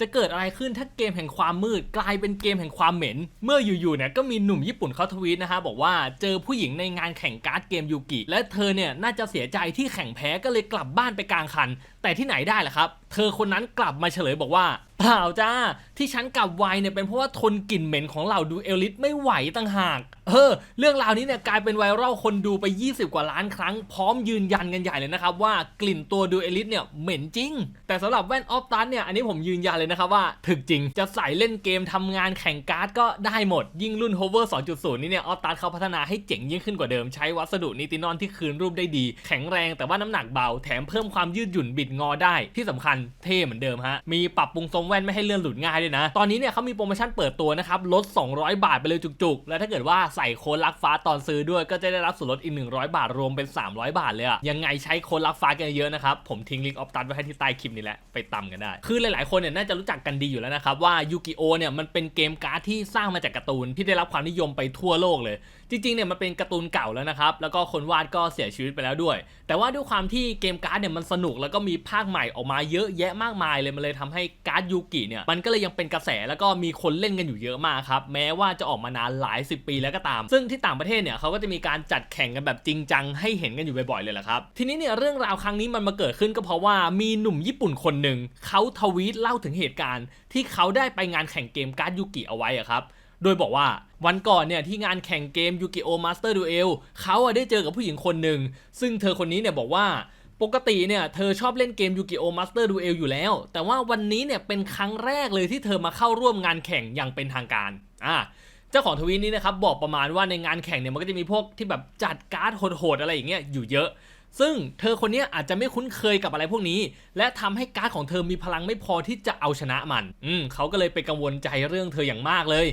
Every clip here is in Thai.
จะเกิดอะไรขึ้นถ้าเกมแห่งความมืด กลายเป็นเกมแห่งความเหม็น เมื่ออยู่ๆเนี่ยก็มีหนุ่มญี่ปุ่นเขาทวีตนะฮะบอกว่าเจอผู้หญิงในงานแข่งการ์ดเกมยูกิและเธอเนี่ยน่าจะเสียใจที่แข่งแพ้ก็เลยกลับบ้านไปกลางคันแต่ที่ไหนได้ล่ะครับ เธอคนนั้นกลับมาเฉลยบอกว่า เปล่าจ้า ที่ฉันกลับไวเนี่ยเป็นเพราะว่าทนกลิ่นเหม็นของเหล่าดูเอลิสไม่ไหวต่างหาก เออ เรื่องราวนี้เนี่ยกลายเป็นไวรัลคนดูไป 20 กว่าล้านครั้ง พร้อมยืนยันกันใหญ่เลยนะครับ ว่ากลิ่นตัวดูเอลิสเนี่ยเหม็นจริง แต่สำหรับแว่นออฟตันเนี่ยอันนี้ผมยืนยันเลยนะครับว่าถึกจริงจะใส่เล่นเกมทำงานแข่งการ์ดก็ได้หมด ยิ่งรุ่น Hover 2.0 นี่เนี่ยออฟตันเขาพัฒนาให้เจ๋งยิ่งขึ้นกว่าเดิมใช้วัสดุนิตินอนที่คืนรูปได้ดี แข็งแรงแต่ว่าน้ำหนักเบาแถมเพิ่มความยืดหยุ่นบิดงอได้ที่สำคัญเท่เหมือนเดิมฮะมีปรับปรุงทรงแว่นไม่ให้เลื่อนหลุดง่ายด้วยนะ ตอนนี้เนี่ยเขามีโปรโมชั่นเปิดตัวนะครับลด 200 บาทไปเลยจุกๆ แล้วถ้าเกิดว่าใส่โค้ดลักฟ้าตอนซื้อด้วยก็จะได้รับส่วนลดอีก 100 บาทรวมเป็น 300 บาทเลยอะยังไงใช้โค้ดลักฟ้ากันเยอะนะครับผมทิ้งลิงก์ออฟตันไว้ให้ที่ใต้คลิปนี้แหละไปตำกันได้คือหลายๆคนเนี่ยน่าจะรู้จักกันดีอยู่แล้วนะครับว่ายูกิโอเนี่ยมันเป็นเกมการ์ดที่สร้างมาจากการ์ตูนที่ได้รับความนิยมไปทั่วโลกเลย จริงๆเนี่ยมันเป็นการ์ตูนเก่าแล้วนะครับ แล้วก็คนวาดก็เสียชีวิตไปแล้วด้วย แต่ว่าด้วยความที่เกมการ์ดเนี่ยมันสนุกแล้วก็มีภาคใหม่ออกมาเยอะแยะมากมายเลยมันเลยทำให้การ์ดยูกิเนี่ยมันก็เลยยังเป็นกระแสแล้วก็มีคนเล่นกันอยู่เยอะมากครับแม้ว่าจะออกมานานหลายสิบปีแล้วก็ตาม ซึ่งที่ต่างประเทศเนี่ยเขาก็จะมีการจัดแข่งกันแบบจริงจังให้เห็นกันอยู่บ่อยๆเลยแหละครับทีนี้เนี่ยเรื่องราวครั้งนี้มันมาเกิดขึ้นก็เพราะว่ามีหนุ่มญี่ปุ่นคนหนึ่งเขาทวีตเล่าถึงเหตุการณ์ ที่เขาได้ไปงานแข่งเกมการ์ดยูกิเอาไว้อะครับ โดยบอกว่าวันก่อนเนี่ยที่งานแข่งเกม Yu-Gi-Oh! Master Duel เขาอะได้เจอกับผู้หญิงคนหนึ่ง ซึ่งเธอคนนี้เนี่ยบอกว่าปกติเนี่ยเธอชอบเล่นเกม Yu-Gi-Oh! Master Duel อยู่แล้ว แต่ว่าวันนี้เนี่ยเป็นครั้งแรกเลยที่เธอมาเข้าร่วมงานแข่งอย่างเป็นทางการอ่าเจ้าของทวีตนี้นะครับบอกประมาณว่าในงานแข่งเนี่ยมันก็จะมีพวกที่แบบจัดการ์ดโหดๆอะไรอย่างเงี้ยอยู่เยอะ ซึ่งเธอคนนี้อาจจะไม่คุ้นเคยกับอะไรพวกนี้ และทำให้การ์ดของเธอมีพลังไม่พอที่จะเอาชนะมัน อืมเขาก็เลยไปกังวลใจเรื่องเธออย่างมากเลย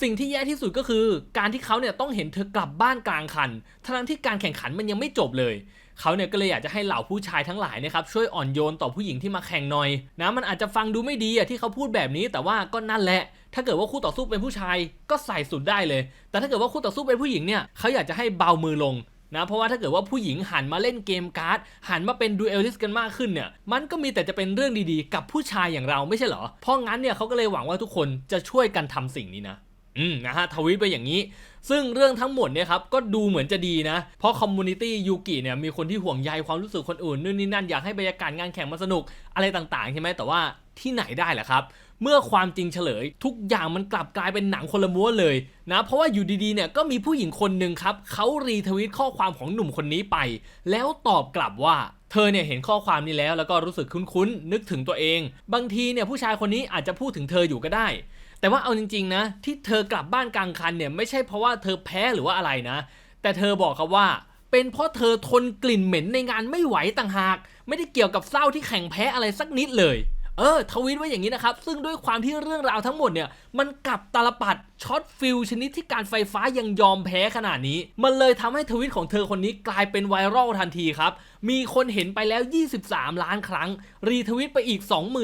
สิ่งที่แย่ที่สุดก็คือ การที่เขาเนี่ยต้องเห็นเธอกลับบ้านกลางคัน ทั้งที่การแข่งขันมันยังไม่จบเลยเขาเนี่ยก็เลยอยากจะให้เหล่าผู้ชายทั้งหลายนะครับช่วยอ่อนโยนต่อผู้หญิงที่มาแข่งหน่อยนะมันอาจจะฟังดูไม่ดีอะที่เขาพูดแบบนี้แต่ว่าก็นั่นแหละ ถ้าเกิดว่าคู่ต่อสู้เป็นผู้ชายก็ใส่สุดได้เลย แต่ถ้าเกิดว่าคู่ต่อสู้เป็นผู้หญิงเนี่ยเขาอยากจะให้เบามือลงนะเพราะว่าถ้าเกิดว่าผู้หญิงหันมาเล่นเกมการ์ด หันมาเป็นดูเอลิสกันมากขึ้นเนี่ยมันก็มีแต่จะเป็นเรื่องดีๆ กับผู้ชายอย่างเราไม่ใช่เหรอเพราะงั้นเนี่ยเขาก็เลยหวังว่าทุกคนจะช่วยกันทำสิ่งนี้นะ อืมนะฮะทวีตไปอย่างนี้ ซึ่งเรื่องทั้งหมดเนี่ยครับก็ดูเหมือนจะดีนะ เพราะคอมมูนิตี้ยูกิเนี่ยมีคนที่ห่วงใยความรู้สึกคนอื่นนู่นนี่นั่นอยากให้บรรยากาศงานแข่งมันสนุกอะไรต่างๆใช่ไหมแต่ว่าที่ไหนได้ล่ะครับ เมื่อความจริงเฉลย ทุกอย่างมันกลับกลายเป็นหนังคนละม้วนเลยนะเพราะว่าอยู่ดีๆเนี่ยก็มีผู้หญิงคนหนึ่งครับเขารีทวีตข้อความของหนุ่มคนนี้ไป แล้วตอบกลับว่า เธอเนี่ยเห็นข้อความนี้แล้วแล้วก็รู้สึกคุ้นๆ นึกถึงตัวเอง บางทีเนี่ยผู้ชายคนนี้อาจจะพูดถึงเธออยู่ก็ได้ แต่ว่าเอาจริง ๆ นะ ที่เธอกลับบ้านกลางคันเนี่ยไม่ใช่เพราะว่าเธอแพ้หรือว่าอะไรนะ แต่เธอบอกครับว่า เป็นเพราะเธอทนกลิ่นเหม็นในงานไม่ไหวต่างหาก ไม่ได้เกี่ยวกับเศร้าที่แข่งแพ้อะไรสักนิดเลยเออทวีตไว้อย่างนี้นะครับ ซึ่งด้วยความที่เรื่องราวทั้งหมดเนี่ย มันกลับตลปัดช็อตฟิลชนิดที่การไฟฟ้ายังยอมแพ้ขนาดนี้ มันเลยทำให้ทวิตของเธอคนนี้กลายเป็นไวรัลทันทีครับมีคนเห็นไปแล้ว 23 ล้านครั้ง รีทวิตไปอีก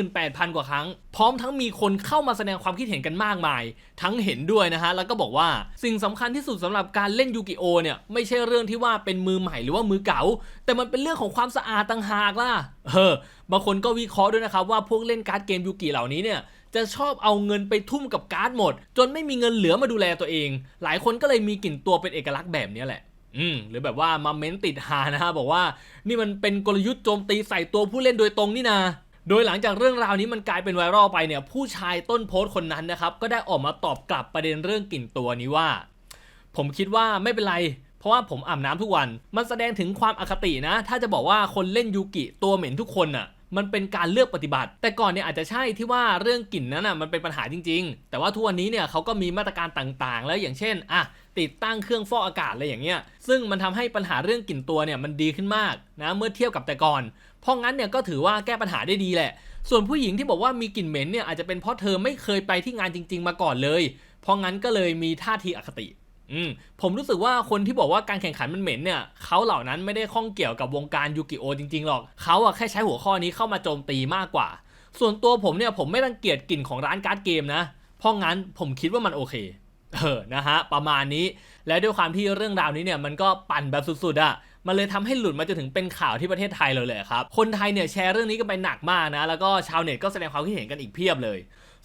28,000 กว่าครั้ง พร้อมทั้งมีคนเข้ามาแสดงความคิดเห็นกันมากมาย ทั้งเห็นด้วยนะฮะ แล้วก็บอกว่าสิ่งสำคัญที่สุดสำหรับการเล่นยูกิโอเนี่ย ไม่ใช่เรื่องที่ว่าเป็นมือใหม่หรือว่ามือเก่า แต่มันเป็นเรื่องของความสะอาดต่างหากล่ะ เออ บางคนก็วิเคราะห์ด้วยนะครับว่าพวกเล่นการ์ดเกมยูกิเหล่านี้เนี่ยจะชอบเอาเงินไปทุ่มกับการ์ดหมด จนไม่มีเงินเหลือมาดูแลตัวเอง หลายคนก็เลยมีกลิ่นตัวเป็นเอกลักษณ์แบบนี้แหละ อืมหรือแบบว่ามาเม้นติดหานะฮะบอกว่านี่มันเป็นกลยุทธ์โจมตีใส่ตัวผู้เล่นโดยตรงนี่นาโดยหลังจากเรื่องราวนี้มันกลายเป็นไวรัลไปเนี่ยผู้ชายต้นโพสต์คนนั้นนะครับก็ได้ออกมาตอบกลับประเด็นเรื่องกลิ่นตัวนี้ว่า ผมคิดว่าไม่เป็นไร เพราะว่าผมอาบน้ำทุกวัน มันแสดงถึงความอคตินะ ถ้าจะบอกว่าคนเล่นยูกิตัวเหม็นทุกคนน่ะ มันเป็นการเลือกปฏิบัติ แต่ก่อนเนี่ยอาจจะใช่ที่ว่าเรื่องกลิ่นนั้นน่ะมันเป็นปัญหาจริง ๆ แต่ว่าทุกวันนี้เนี่ยเขาก็มีมาตรการต่างๆ แล้วอย่างเช่นอะติดตั้งเครื่องฟอกอากาศอะไรอย่างเงี้ย ซึ่งมันทำให้ปัญหาเรื่องกลิ่นตัวเนี่ยมันดีขึ้นมากนะเมื่อเทียบกับแต่ก่อน เพราะงั้นเนี่ยก็ถือว่าแก้ปัญหาได้ดีแหละ ส่วนผู้หญิงที่บอกว่ามีกลิ่นเหม็นเนี่ยอาจจะเป็นเพราะเธอไม่เคยไปที่งานจริง ๆ มาก่อนเลย เพราะงั้นก็เลยมีท่าทีอคติ อืมผมรู้สึกว่าคนที่บอกว่าการแข่งขันมันเหม็นเนี่ยเขาเหล่านั้นไม่ได้ข้องเกี่ยวกับวงการยูกิโอจริงๆหรอกเขาอะแค่ใช้หัวข้อนี้เข้ามาโจมตีมากกว่า ส่วนตัวผมเนี่ยผมไม่รังเกียจกลิ่นของร้านการ์ดเกมนะ เพราะงั้นผมคิดว่ามันโอเคเออนะฮะประมาณนี้และด้วยความที่เรื่องราวนี้เนี่ยมันก็ปั่นแบบสุดๆอะมันเลยทำให้หลุดมาจนถึงเป็นข่าวที่ประเทศไทยเลยเลยครับ คนไทยเนี่ยแชร์เรื่องนี้กันไปหนักมากนะ แล้วก็ชาวเน็ตก็แสดงความคิดเห็นกันอีกเพียบเลย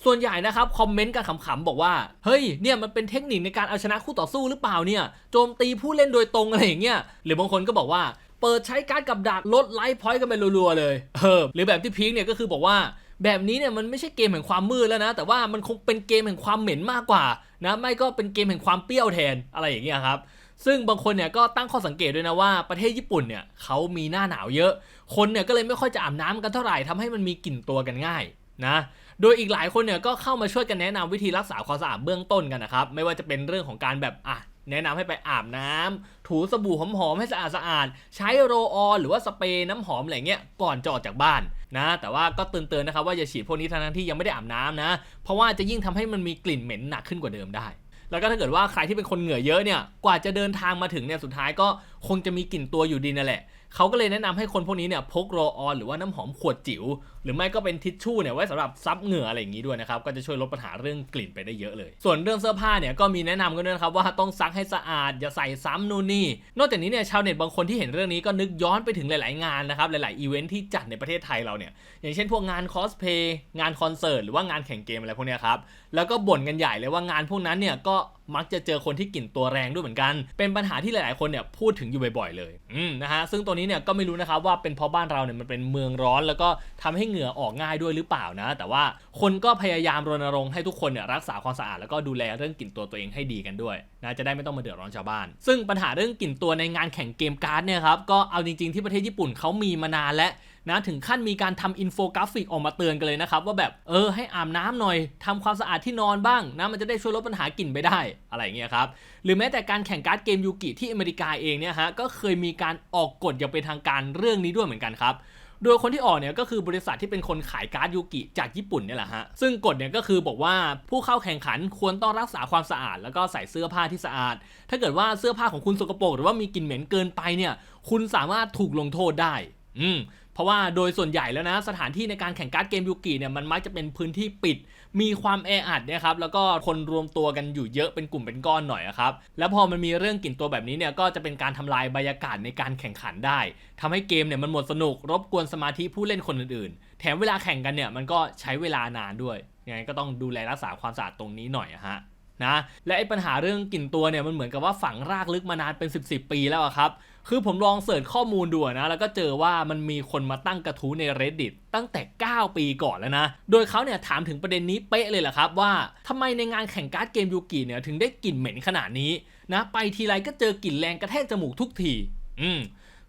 ส่วนใหญ่นะครับคอมเมนต์กันขำๆบอกว่าเฮ้ยเนี่ยมันเป็นเทคนิคในการเอาชนะคู่ต่อสู้หรือเปล่าเนี่ยโจมตีผู้เล่นโดยตรงอะไรอย่างเงี้ยหรือบางคนก็บอกว่าเปิดใช้การกับดักลดไลฟ์พอยต์กันไปรัวๆเลยเออหรือแบบที่พีคเนี่ยก็คือบอกว่าแบบนี้เนี่ยมันไม่ใช่เกมแห่งความมืดแล้วนะ แต่ว่ามันคงเป็นเกมแห่งความเหม็นมากกว่านะไม่ก็เป็นเกมแห่งความเปรี้ยวแทนอะไรอย่างเงี้ยครับซึ่งบางคนเนี่ยก็ตั้งข้อสังเกตด้วยนะว่าประเทศญี่ปุ่นเนี่ยเขามีหน้าหนาวเยอะ คนเนี่ยก็เลยไม่ค่อยจะอาบน้ำกันเท่าไหร่ทำให้มันมีกลิ่นตัวกันง่ายนะ โดยอีกหลายคนเนี่ยก็เข้ามาช่วยกันแนะนำวิธีรักษาความสะอาดเบื้องต้นกันนะครับ ไม่ว่าจะเป็นเรื่องของการแบบอะแนะนำให้ไปอาบน้ำถูสบู่หอมๆให้สะอาดสะอาดๆใช้โรลออนหรือว่าสเปรย์น้ำหอมอะไรเงี้ยก่อนจะออกจากบ้านนะ แต่ว่าก็เตือนๆนะครับว่าอย่าฉีดพวกนี้ทั้งที่ยังไม่ได้อาบน้ำนะ เพราะว่าจะยิ่งทำให้มันมีกลิ่นเหม็นหนักขึ้นกว่าเดิมได้ แล้วก็ถ้าเกิดว่าใครที่เป็นคนเหงื่อเยอะเนี่ยกว่าจะเดินทางมาถึงเนี่ยสุดท้ายก็คงจะมีกลิ่นตัวอยู่ดีนั่นแหละ เขาก็เลยแนะนำให้คนพวกนี้เนี่ยพกโรลออนหรือว่าน้ำหอมขวดจิ๋วหรือไม่ก็เป็นทิชชู่เนี่ยไว้สำหรับซับเหงื่ออะไรอย่างนี้ด้วยนะครับก็จะช่วยลดปัญหาเรื่องกลิ่นไปได้เยอะเลย ส่วนเรื่องเสื้อผ้าเนี่ยก็มีแนะนำกันด้วยนะครับว่าต้องซักให้สะอาดอย่าใส่ซ้ำนู่นนี่ นอกจากนี้เนี่ยชาวเน็ตบางคนที่เห็นเรื่องนี้ก็นึกย้อนไปถึงหลาย ๆ งานนะครับหลาย ๆ อีเวนท์ที่จัดในประเทศไทยเราเนี่ยอย่างเช่นพวกงานคอสเพย์งานคอนเสิร์ตหรือว่างานแข่งเกมอะไรพวกนี้ครับแล้วก็บ่นกันใหญ่เลยว่างานพวกนั้นเนี่ยก็ มักจะเจอคนที่กลิ่นตัวแรงด้วยเหมือนกัน เป็นปัญหาที่หลายๆคนเนี่ยพูดถึงอยู่บ่อยๆเลยอืมนะฮะซึ่งตัวนี้เนี่ยก็ไม่รู้นะครับว่าเป็นเพราะบ้านเราเนี่ยมันเป็นเมืองร้อน แล้วก็ทำให้เหงื่อออกง่ายด้วยหรือเปล่านะ แต่ว่าคนก็พยายามรณรงค์ให้ทุกคนเนี่ยรักษาความสะอาดแล้วก็ดูแลเรื่องกลิ่นตัวตัวเองให้ดีกันด้วยนะจะได้ไม่ต้องมาเดือดร้อนชาวบ้าน ซึ่งปัญหาเรื่องกลิ่นตัวในงานแข่งเกมการ์ดเนี่ยครับก็เอาจริงๆที่ประเทศญี่ปุ่นเขามีมานานแล้ว นะถึงขั้นมีการทำอินโฟกราฟิกออกมาเตือนกันเลยนะครับ ว่าแบบเออให้อาบน้ำหน่อยทำความสะอาดที่นอนบ้างนะมันจะได้ช่วยลดปัญหากลิ่นไปได้อะไรเงี้ยครับหรือแม้แต่การแข่งการ์ดเกมยูกิที่อเมริกาเองเนี่ยฮะก็เคยมีการออกกฎอย่างเป็นทางการเรื่องนี้ด้วยเหมือนกันครับโดยคนที่ออกเนี่ยก็คือบริษัทที่เป็นคนขายการ์ดยูกิจากญี่ปุ่นเนี่ยแหละฮะ ซึ่งกฎเนี่ยก็คือบอกว่าผู้เข้าแข่งขันควรต้องรักษาความสะอาด แล้วก็ใส่เสื้อผ้าที่สะอาด ถ้าเกิดว่าเสื้อผ้าของคุณสกปรกหรือว่ามีกลิ่นเหม็นเกินไปเนี่ย คุณสามารถถูกลงโทษได้ อืม เพราะว่าโดยส่วนใหญ่แล้วนะสถานที่ในการแข่งการ์ดเกมยูกิเนี่ยมันมักจะเป็นพื้นที่ปิด มีความแออัดนี่ยครับแล้วก็คนรวมตัวกันอยู่เยอะเป็นกลุ่มเป็นก้อนหน่อยครับแล้วพอมันมีเรื่องกลิ่นตัวแบบนี้เนี่ยก็จะเป็นการทำลายบรรยากาศในการแข่งขันได้ทำให้เกมเนี่ยมันหมดสนุก รบกวนสมาธิผู้เล่นคนอื่นๆ แถมเวลาแข่งกันเนี่ยมันก็ใช้เวลานานด้วยยังไงก็ต้องดูแลรักษาความสะอาดตรงนี้หน่อยฮะนะและไอ้ปัญหาเรื่องกลิ่นตัวเนี่ยมันเหมือนกับว่าฝังรากลึกมานานเป็น 10บสปีแล้วครับ คือผมลองเสิร์ชข้อมูลดูนะ แล้วก็เจอว่ามันมีคนมาตั้งกระทู้ใน reddit ตั้งแต่ 9 ปีก่อนแล้วนะ โดยเขาเนี่ยถามถึงประเด็นนี้เป๊ะเลยแหละครับ ว่าทำไมในงานแข่งการ์ดเกมยูกิเนี่ยถึงได้กลิ่นเหม็นขนาดนี้นะไปทีไรก็เจอกลิ่นแรงกระแทกจมูกทุกทีอืม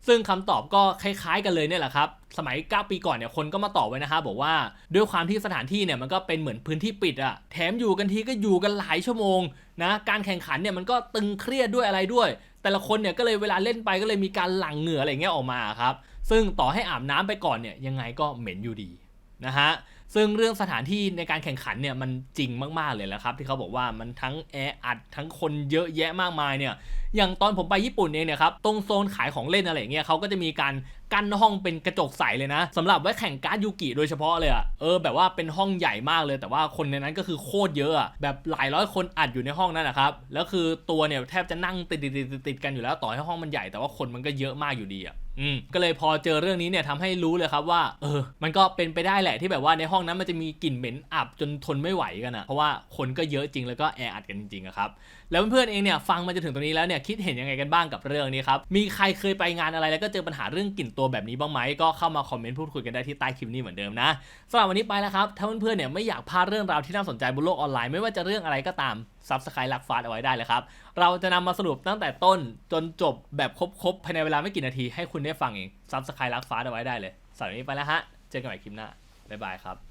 ซึ่งคำตอบก็คล้ายๆกันเลยเนี่ยแหละครับ สมัย 9 ปีก่อนเนี่ยคนก็มาตอบไว้นะครับบอกว่าด้วยความที่สถานที่เนี่ยมันก็เป็นเหมือนพื้นที่ปิดอะแถมอยู่กันทีก็อยู่กันหลายชั่วโมงนะการแข่งขันเนี่ยมันก็ตึงเครียดด้วยอะไรด้วย แต่ละคนเนี่ยก็เลยเวลาเล่นไปก็เลยมีการหลั่งเหงื่ออะไรเงี้ยออกมาครับ ซึ่งต่อให้อาบน้ำไปก่อนเนี่ยยังไงก็เหม็นอยู่ดีนะฮะ ซึ่งเรื่องสถานที่ในการแข่งขันเนี่ยมันจริงมากๆเลยแหละครับ ที่เขาบอกว่ามันทั้งแออัดทั้งคนเยอะแยะมากมายเนี่ยอย่างตอนผมไปญี่ปุ่นเองเนี่ยครับตรงโซนขายของเล่นอะไรเงี้ยเขาก็จะมีการกั้นห้องเป็นกระจกใสเลยนะสำหรับไว้แข่งการ์ดยูกิโดยเฉพาะเลยอะเออแบบว่าเป็นห้องใหญ่มากเลย แต่ว่าคนในนั้นก็คือโคตรเยอะอะแบบหลายร้อยคนอัดอยู่ในห้องนั่นนะครับแล้วคือตัวเนี่ยแทบจะนั่งติดติดติดติดกันอยู่แล้วต่อให้ห้องมันใหญ่แต่ว่าคนมันก็เยอะมากอยู่ดีอะ อืมก็เลยพอเจอเรื่องนี้เนี่ยทำให้รู้เลยครับว่า เออ มันก็เป็นไปได้แหละที่แบบว่าในห้องนั้นมันจะมีกลิ่นเหม็นอับจนทนไม่ไหวกันอะเพราะว่าคนก็เยอะจริงแล้วก็แออัดกันจริงๆอะครับแล้วเพื่อนๆเองเนี่ยฟังมาจนถึงตรงนี้แล้วเนี่ยคิดเห็นยังไงกันบ้างกับเรื่องนี้ครับมีใครเคยไปงานอะไรแล้วก็เจอปัญหาเรื่องกลิ่นตัวแบบนี้บ้างไหมก็เข้ามาคอมเมนต์พูดคุยกันได้ที่ใต้คลิปนี้เหมือนเดิมนะสำหรับวันนี้ไปแล้วครับถ้าเพื่อนๆเนี่ยไม่อยากพลาดเรื่องราวที่น่าสนใจบนโลกออนไลน์ไม่ว่าจะเรื่องอะไรก็ตาม ซับสไครต์ลักฟาดเอาไว้ได้เลยครับ เราจะนำมาสรุปตั้งแต่ต้นจนจบแบบครบๆภายในเวลาไม่กี่นาทีให้คุณได้ฟังเองซับสไครต์ลักฟาดเอาไว้ได้เลยสำหรับวันนี้ไปแล้วฮะ เจอกันใหม่คลิปหน้าบ๊ายบายครับ